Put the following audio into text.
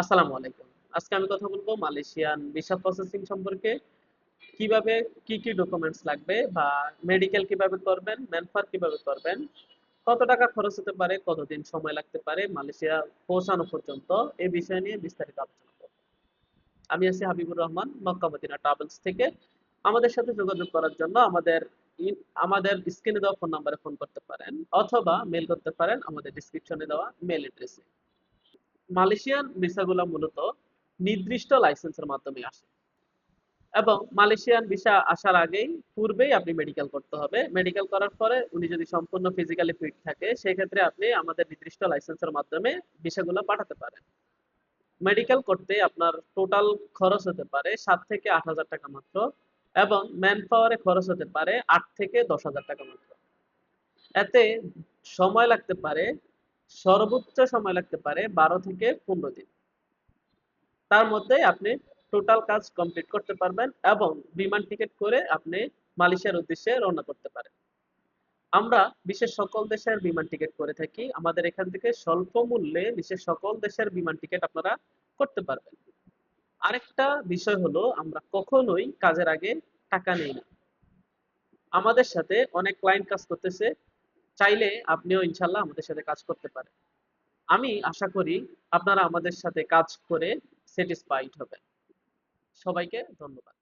আসসালামু আলাইকুম। আজকে আমি কথা বলব মালয়েশিয়ান ভিসা প্রসেসিং সম্পর্কে। কীভাবে কি কি ডকুমেন্টস লাগবে বা মেডিকেল কীভাবে করবেন ম্যানফার কীভাবে করবেন, কত টাকা খরচ হতে পারে, কতদিন সময় লাগতে পারে, মালয়েশিয়া পৌঁছানো পর্যন্ত, এই বিষয় নিয়ে বিস্তারিত আলোচনা করব। আমি আছি Habibur Rahman, Mecca Medina travels থেকে। আমাদের সাথে যোগাযোগ করার জন্য আমাদের আমাদের স্ক্রিনে দেওয়া ফোন নাম্বারে ফোন করতে পারেন, অথবা মেল করতে পারেন আমাদের ডিসক্রিপশনে দেওয়া মেল অ্যাড্রেসে মালয়েশিয়ান ভিসাগুলো মূলত নির্দিষ্ট লাইসেন্সের মাধ্যমে আসে। এবং মালয়েশিয়ান ভিসা আসার আগেই পূর্বেই আপনি মেডিকেল করতে হবে। মেডিকেল করার পরে উনি যদি সম্পূর্ণ ফিজিক্যালি ফিট থাকে, সেক্ষেত্রে আপনি আমাদের নির্দিষ্ট লাইসেন্সের মাধ্যমে ভিসাগুলো পাঠাতে পারেন। মেডিকেল করতে আপনার টোটাল খরচ হতে পারে সাত থেকে আট হাজার টাকা মাত্র এবং ম্যান পাওয়ারে খরচ হতে পারে আট থেকে দশ হাজার টাকা মাত্র। এতে সময় লাগতে পারে সর্বোচ্চ সময় লাগতে পারে বারো থেকে পনেরো দিন। তার মধ্যে আপনি টোটাল কাজ কমপ্লিট করতে পারবেন এবং বিমান টিকিট করে আপনি মালয়েশিয়ার উদ্দেশ্যে রওনা করতে পারেন। আমরা বিশ্বের সকল দেশের বিমান টিকিট করে থাকি। আমাদের এখান থেকে স্বল্প মূল্যে বিশ্বের সকল দেশের বিমান টিকিট আপনারা করতে পারবেন। আরেকটা বিষয় হলো, আমরা কখনোই কাজের আগে টাকা নেই না। আমাদের সাথে অনেক ক্লায়েন্ট কাজ করতেছে চাইলে আপনিও ইনশাল্লাহ আমাদের সাথে কাজ করতে পারেন। আমি আশা করি আপনারা আমাদের সাথে কাজ করে স্যাটিসফাইড হবেন। সবাইকে ধন্যবাদ।